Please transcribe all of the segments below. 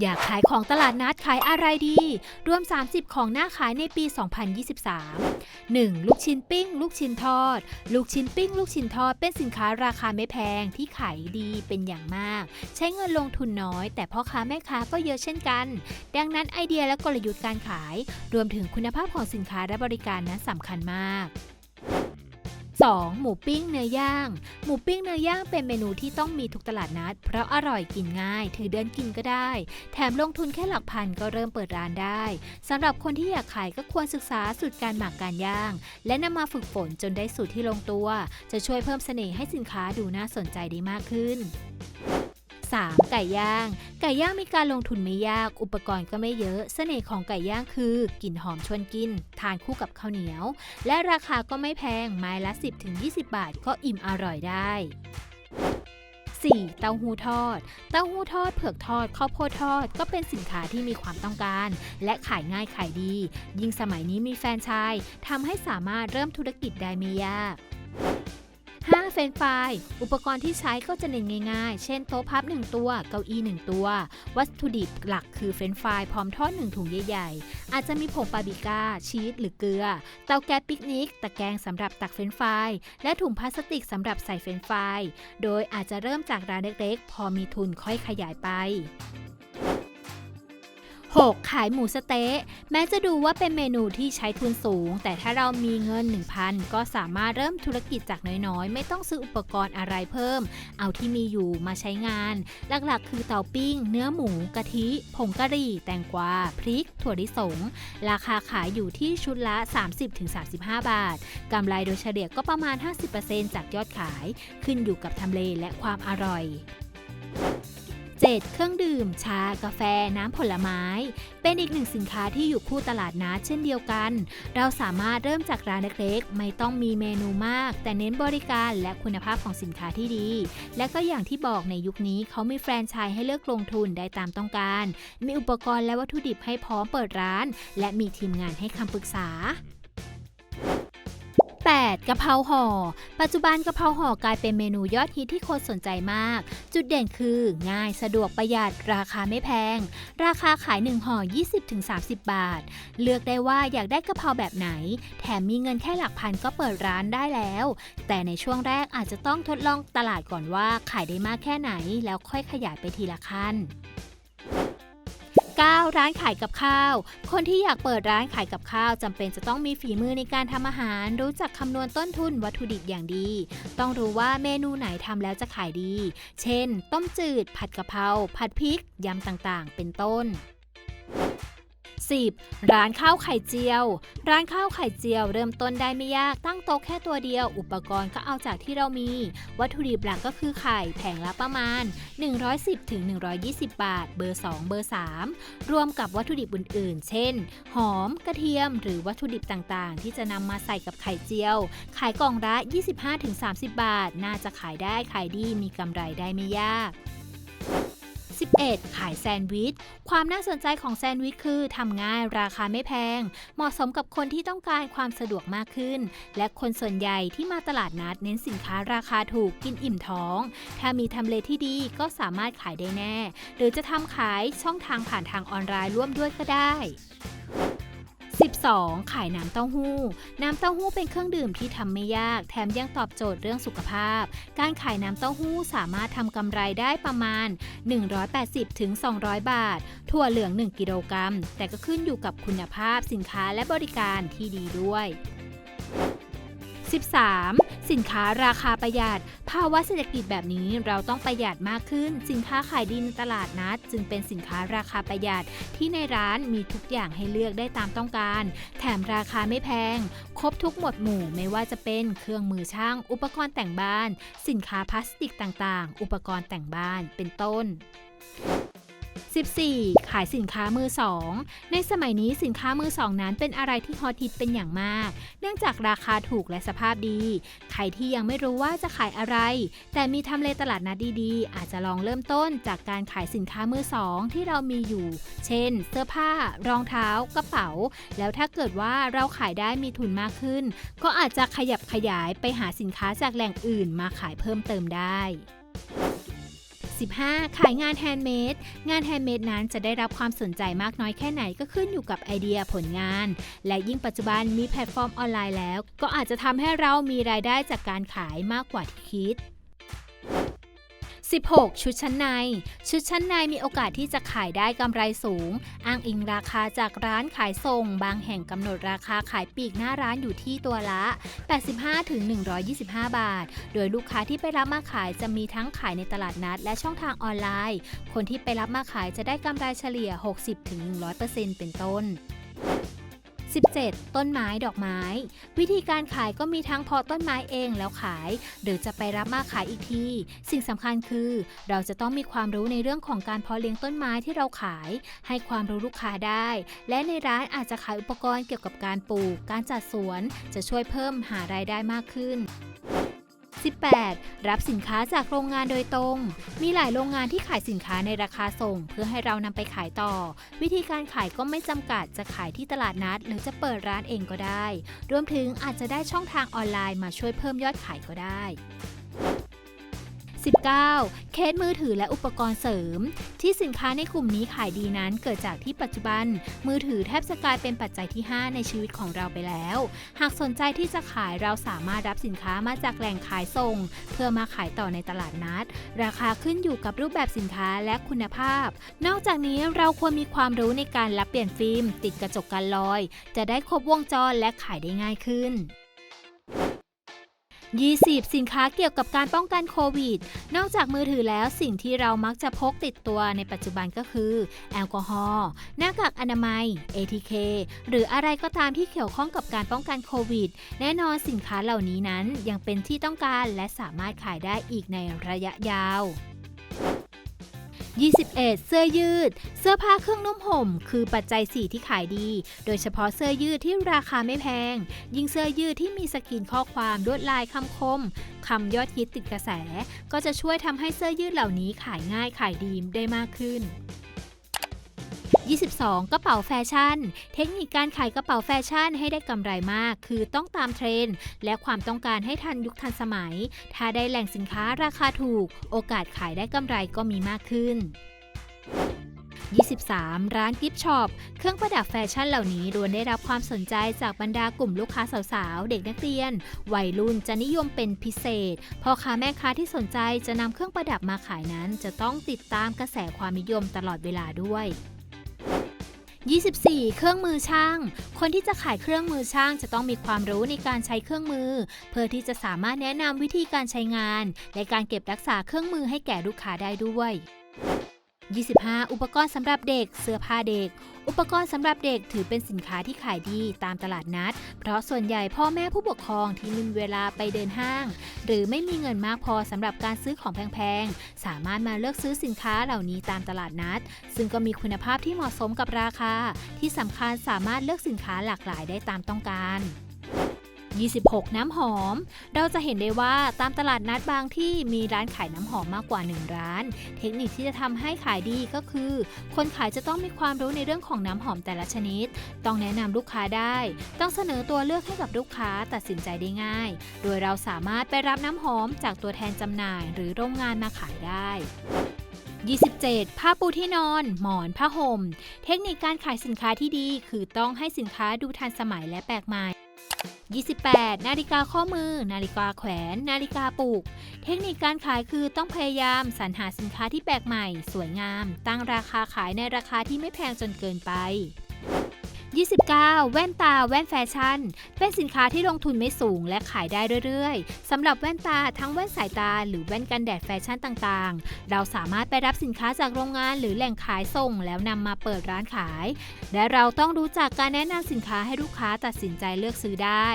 อยากขายของตลาดนัดขายอะไรดี รวม 30 ของหน้าขายในปี 2023 1. ลูกชิ้นปิ้ง ลูกชิ้นทอด ลูกชิ้นปิ้ง ลูกชิ้นทอด เป็นสินค้าราคาไม่แพงที่ขายดีเป็นอย่างมาก ใช้เงินลงทุนน้อย แต่พ่อค้าแม่ค้าก็เยอะเช่นกัน ดังนั้นไอเดียและกลยุทธ์การขาย รวมถึงคุณภาพของสินค้าและบริการนั้นสำคัญมาก 2. หมูปิ้งเนื้อย่าง หมูปิ้งเนื้อย่างเป็นเมนูที่ต้องมีทุกตลาดนัด เพราะอร่อยกินง่าย ถือเดินกินก็ได้ แถมลงทุนแค่หลักพันก็เริ่มเปิดร้านได้สำหรับคนที่อยากขายก็ควรศึกษาสูตรการหมักการย่าง และนำมาฝึกฝนจนได้สูตรที่ลงตัว จะช่วยเพิ่มเสน่ห์ให้สินค้าดูน่าสนใจได้มากขึ้น 3. ไก่ย่าง ไก่ย่างมีการลงทุนไม่ยาก อุปกรณ์ก็ไม่เยอะ เสน่ห์ของไก่ย่างคือกลิ่นหอมชวนกิน ทานคู่กับข้าวเหนียว และราคาก็ไม่แพง ไม้ละ 10-20 บาทก็อิ่มอร่อยได้ 4. เต้าหู้ทอด เต้าหู้ทอด เผือกทอด ข้าวโพดทอด ก็เป็นสินค้าที่มีความต้องการ และขายง่ายขายดี ยิ่งสมัยนี้มีแฟนชายทำให้สามารถเริ่มธุรกิจได้ไม่ยาก เฟรนช์ฟอุปกรณ์ที่ใช้ก็จะเน้นง่ายๆ เช่นโต๊ะพับ 1 ตัว เก้าอี้ 1 ตัว วัตถุดิบหลักคือเฟรนช์ฟพร้อมทอด1ถุงใหญ่ๆ อาจจะมีผงปาปริก้า ชีสหรือเกลือ เตาแก๊สปิกนิก ตะแกรงสำหรับตักเฟรนช์ฟและถุงพลาสติกสำหรับใส่เฟรนช์ฟโดยอาจจะเริ่มจากร้านเล็กๆ พอมีทุนค่อยขยายไป 6. ขายหมูสะเต๊ะ แม้จะดูว่าเป็นเมนูที่ใช้ทุนสูง แต่ถ้าเรามีเงิน 1,000 ก็สามารถเริ่มธุรกิจจากน้อยๆ ไม่ต้องซื้ออุปกรณ์อะไรเพิ่ม เอาที่มีอยู่มาใช้งาน หลักๆ คือเตาปิ้ง เนื้อหมู กะทิ ผงกะหรี่ แตงกวา พริก ถั่วลิสง ราคาขายอยู่ที่ชุดละ 30-35 บาท กำไรโดยเฉลี่ยก็ประมาณ 50%จากยอดขาย ขึ้นอยู่กับทำเลและความอร่อย 7. เครื่องดื่ม ชา กาแฟ น้ำผลไม้ เป็นอีกหนึ่งสินค้าที่อยู่คู่ตลาดนัดเช่นเดียวกัน เราสามารถเริ่มจากร้านเล็กๆไม่ต้องมีเมนูมาก แต่เน้นบริการและคุณภาพของสินค้าที่ดี และก็อย่างที่บอกในยุคนี้เขามีแฟรนไชส์ให้เลือกลงทุนได้ตามต้องการ มีอุปกรณ์และวัตถุดิบให้พร้อมเปิดร้าน และมีทีมงานให้คำปรึกษา 8. กะเพราห่อ ปัจจุบันกะเพราห่อกลายเป็นเมนูยอดฮิตที่คนสนใจมาก จุดเด่นคือ ง่ายสะดวกประหยัดราคาไม่แพง ราคาขาย 1ห่อ 20-30 บาท เลือกได้ว่าอยากได้กะเพราแบบไหน แถมมีเงินแค่หลักพันก็เปิดร้านได้แล้ว แต่ในช่วงแรกอาจจะต้องทดลองตลาดก่อนว่าขายได้มากแค่ไหน แล้วค่อยขยายไปทีละขั้น 9. ร้านขายกับข้าว คนที่อยากเปิดร้านขายกับข้าวจำเป็นจะต้องมีฝีมือในการทำอาหาร รู้จักคำนวณต้นทุนวัตถุดิบอย่างดี ต้องรู้ว่าเมนูไหนทำแล้วจะขายดี เช่น ต้มจืด ผัดกะเพรา ผัดพริก ยำต่างๆ เป็นต้น 10. ร้านข้าวไข่เจียว ร้านข้าวไข่เจียว เริ่มต้นได้ไม่ยากตั้งโต๊ะแค่ตัวเดียว อุปกรณ์ก็เอาจากที่เรามี วัตถุดิบหลักก็คือไข่แผงละประมาณ 110-120 บาท เบอร์ 2 เบอร์ 3 รวมกับวัตถุดิบอื่นๆ เช่น หอม กระเทียม หรือวัตถุดิบต่างๆ ที่จะนำมาใส่กับไข่เจียว ขายกล่องละ 25-30 บาท น่าจะขายได้ขายดีมีกำไรได้ไม่ยาก 11. ขายแซนด์วิช ความน่าสนใจของแซนด์วิชคือทำง่ายราคาไม่แพง เหมาะสมกับคนที่ต้องการความสะดวกมากขึ้น และคนส่วนใหญ่ที่มาตลาดนัดเน้นสินค้าราคาถูกกินอิ่มท้อง ถ้ามีทำเลที่ดีก็สามารถขายได้แน่ หรือจะทำขายช่องทางผ่านทางออนไลน์ร่วมด้วยก็ได้ 12. ขายน้ำเต้าหู้ น้ำเต้าหู้เป็นเครื่องดื่มที่ทำไม่ยาก แถมยังตอบโจทย์เรื่องสุขภาพ การขายน้ำเต้าหู้สามารถทำกำไรได้ประมาณ 180-200 บาท ถั่วเหลือง 1 กิโลกรัม แต่ก็ขึ้นอยู่กับคุณภาพสินค้าและบริการที่ดีด้วย 13. สินค้าราคาประหยัด ภาวะเศรษฐกิจแบบนี้เราต้องประหยัดมากขึ้น สินค้าขายดีในตลาดนัด จึงเป็นสินค้าราคาประหยัด ที่ในร้านมีทุกอย่างให้เลือกได้ตามต้องการ แถมราคาไม่แพง ครบทุกหมวดหมู่ไม่ว่าจะเป็นเครื่องมือช่าง อุปกรณ์แต่งบ้าน สินค้าพลาสติกต่างๆ อุปกรณ์แต่งบ้านเป็นต้น 14. ขายสินค้ามือสอง ในสมัยนี้สินค้ามือสองนั้นเป็นอะไรที่ฮอตฮิตเป็นอย่างมาก เนื่องจากราคาถูกและสภาพดี ใครที่ยังไม่รู้ว่าจะขายอะไร แต่มีทำเลตลาดนัดดีๆ อาจจะลองเริ่มต้นจากการขายสินค้ามือสองที่เรามีอยู่ เช่น เสื้อผ้า รองเท้า กระเป๋า แล้วถ้าเกิดว่าเราขายได้มีทุนมากขึ้น ก็อาจจะขยับขยายไปหาสินค้าจากแหล่งอื่นมาขายเพิ่มเติมได้ 15. ขายงานแฮนด์เมด งานแฮนด์เมดนั้นจะได้รับความสนใจมากน้อยแค่ไหนก็ขึ้นอยู่กับไอเดียผลงาน และยิ่งปัจจุบันมีแพลตฟอร์มออนไลน์แล้ว ก็อาจจะทำให้เรามีรายได้จากการขายมากกว่าที่คิด 16. ชุดชั้นใน ชุดชั้นในมีโอกาสที่จะขายได้กำไรสูง อ้างอิงราคาจากร้านขายส่ง บางแห่งกำหนดราคาขายปีกหน้าร้านอยู่ที่ตัวละ 85-125 บาท โดยลูกค้าที่ไปรับมาขายจะมีทั้งขายในตลาดนัด และช่องทางออนไลน์ คนที่ไปรับมาขายจะได้กำไรเฉลี่ย 60-100%เป็นต้น 17. ต้นไม้ดอกไม้ วิธีการขายก็มีทั้งเพาะต้นไม้เองแล้วขาย หรือจะไปรับมาขายอีกที สิ่งสำคัญคือ เราจะต้องมีความรู้ในเรื่องของการเพาะเลี้ยงต้นไม้ที่เราขาย ให้ความรู้ลูกค้าได้ และในร้านอาจจะขายอุปกรณ์เกี่ยวกับการปลูก การจัดสวน จะช่วยเพิ่มหารายได้มากขึ้น 18. รับสินค้าจากโรงงานโดยตรง มีหลายโรงงานที่ขายสินค้าในราคาส่ง เพื่อให้เรานำไปขายต่อ วิธีการขายก็ไม่จำกัดจะขายที่ตลาดนัด หรือจะเปิดร้านเองก็ได้ รวมถึงอาจจะได้ช่องทางออนไลน์มาช่วยเพิ่มยอดขายก็ได้ 19. เคสมือถือและอุปกรณ์เสริม ที่สินค้าในกลุ่มนี้ขายดีนั้นเกิดจากที่ปัจจุบัน มือถือแทบจะกลายเป็นปัจจัยที่ 5 ในชีวิตของเราไปแล้ว หากสนใจที่จะขายเราสามารถรับสินค้ามาจากแหล่งขายส่ง เพื่อมาขายต่อในตลาดนัด ราคาขึ้นอยู่กับรูปแบบสินค้าและคุณภาพ นอกจากนี้เราควรมีความรู้ในการรับเปลี่ยนฟิล์ม ติดกระจกกันรอย จะได้ครบวงจรและขายได้ง่ายขึ้น 20 สินค้าเกี่ยวกับการป้องกันโควิด นอกจากมือถือแล้วสิ่งที่เรามักจะพกติดตัวในปัจจุบันก็คือ แอลกอฮอล์หน้ากากอนามัย ATK หรืออะไรก็ตามที่เกี่ยวข้องกับการป้องกันโควิด แน่นอนสินค้าเหล่านี้นั้นยังเป็นที่ต้องการและสามารถขายได้อีกในระยะยาว 21 เสื้อยืด เสื้อผ้าเครื่องนุ่มห่ม คือปัจจัย 4 ที่ขายดี โดยเฉพาะเสื้อยืดที่ราคาไม่แพง ยิ่งเสื้อยืดที่มีสกินข้อความลวดลายคำคมคำยอดฮิตติดกระแส ก็จะช่วยทำให้เสื้อยืดเหล่านี้ขายง่ายขายดีได้มากขึ้น 22 กระเป๋าแฟชั่น เทคนิคการขายกระเป๋าแฟชั่นให้ได้กำไรมาก คือต้องตามเทรนด์และความต้องการให้ทันยุคทันสมัย ถ้าได้แหล่งสินค้าราคาถูก โอกาสขายได้กำไรก็มีมากขึ้น23 ร้านกิฟช็อป เครื่องประดับแฟชั่นเหล่านี้ล้วนได้รับความสนใจจากบรรดากลุ่มลูกค้าสาวๆ เด็กนักเรียน วัยรุ่นจะนิยมเป็นพิเศษ พ่อค้าแม่ค้าที่สนใจจะนำเครื่องประดับมาขายนั้น จะต้องติดตามกระแสความนิยมตลอดเวลาด้วย 24 เครื่องมือช่าง คนที่จะขายเครื่องมือช่างจะต้องมีความรู้ในการใช้เครื่องมือ เพื่อที่จะสามารถแนะนำวิธีการใช้งาน และการเก็บรักษาเครื่องมือให้แก่ลูกค้าได้ด้วย 25 อุปกรณ์สำหรับเด็ก เสื้อผ้าเด็ก อุปกรณ์สำหรับเด็กถือเป็นสินค้าที่ขายดีตามตลาดนัด เพราะส่วนใหญ่พ่อแม่ผู้ปกครองที่ไมมีเวลาไปเดินห้าง หรือไม่มีเงินมากพอสำหรับการซื้อของแพงๆ สามารถมาเลือกซื้อสินค้าเหล่านี้ตามตลาดนัด ซึ่งก็มีคุณภาพที่เหมาะสมกับราคา ที่สำคัญสามารถเลือกสินค้าหลากหลายได้ตามต้องการ 26 น้ำหอม เราจะเห็นได้ว่าตามตลาดนัดบางที่มีร้านขายน้ำหอมมากกว่า 1 ร้าน เทคนิคที่จะทำให้ขายดีก็คือ คนขายจะต้องมีความรู้ในเรื่องของน้ำหอมแต่ละชนิด ต้องแนะนำลูกค้าได้ ต้องเสนอตัวเลือกให้กับลูกค้าตัดสินใจได้ง่าย โดยเราสามารถไปรับน้ำหอมจากตัวแทนจำหน่ายหรือโรงงานมาขายได้27ผ้าปูที่นอน หมอนผ้าห่ม เทคนิคการขายสินค้าที่ดี คือต้องให้สินค้าดูทันสมัยและแปลกใหม่ 28 นาฬิกาข้อมือ นาฬิกาแขวน นาฬิกาปลูก เทคนิคการขายคือต้องพยายามสรรหาสินค้าที่แปลกใหม่ สวยงาม ตั้งราคาขายในราคาที่ไม่แพงจนเกินไป 29 แว่นตาแว่นแฟชั่น เป็นสินค้าที่ลงทุนไม่สูงและขายได้เรื่อยๆสำหรับแว่นตาทั้งแว่นสายตา หรือแว่นกันแดดแฟชั่นต่างๆ เราสามารถไปรับสินค้าจากโรงงานหรือแหล่งขายส่ง แล้วนำมาเปิดร้านขาย และเราต้องรู้จักการแนะนำสินค้าให้ลูกค้าตัดสินใจเลือกซื้อได้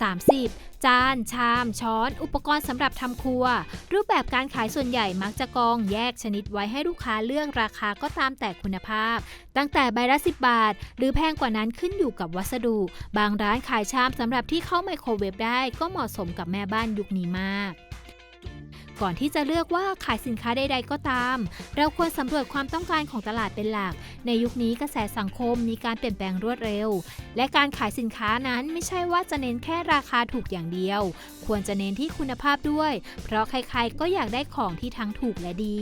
30. จาน ชาม ช้อน อุปกรณ์สำหรับทำครัว รูปแบบการขายส่วนใหญ่มักจะกองแยกชนิดไว้ให้ลูกค้าเลือกราคาก็ตามแต่คุณภาพ ตั้งแต่ใบละ 10 บาท หรือแพงกว่านั้นขึ้นอยู่กับวัสดุ บางร้านขายชามสำหรับที่เข้าไมโครเวฟได้ก็เหมาะสมกับแม่บ้านยุคนี้มาก ก่อนที่จะเลือกว่าขายสินค้าใดๆก็ตาม เราควรสำรวจความต้องการของตลาดเป็นหลัก ในยุคนี้กระแสสังคมมีการเปลี่ยนแปลงรวดเร็ว และการขายสินค้านั้นไม่ใช่ว่าจะเน้นแค่ราคาถูกอย่างเดียว ควรจะเน้นที่คุณภาพด้วย เพราะใครๆก็อยากได้ของที่ทั้งถูกและดี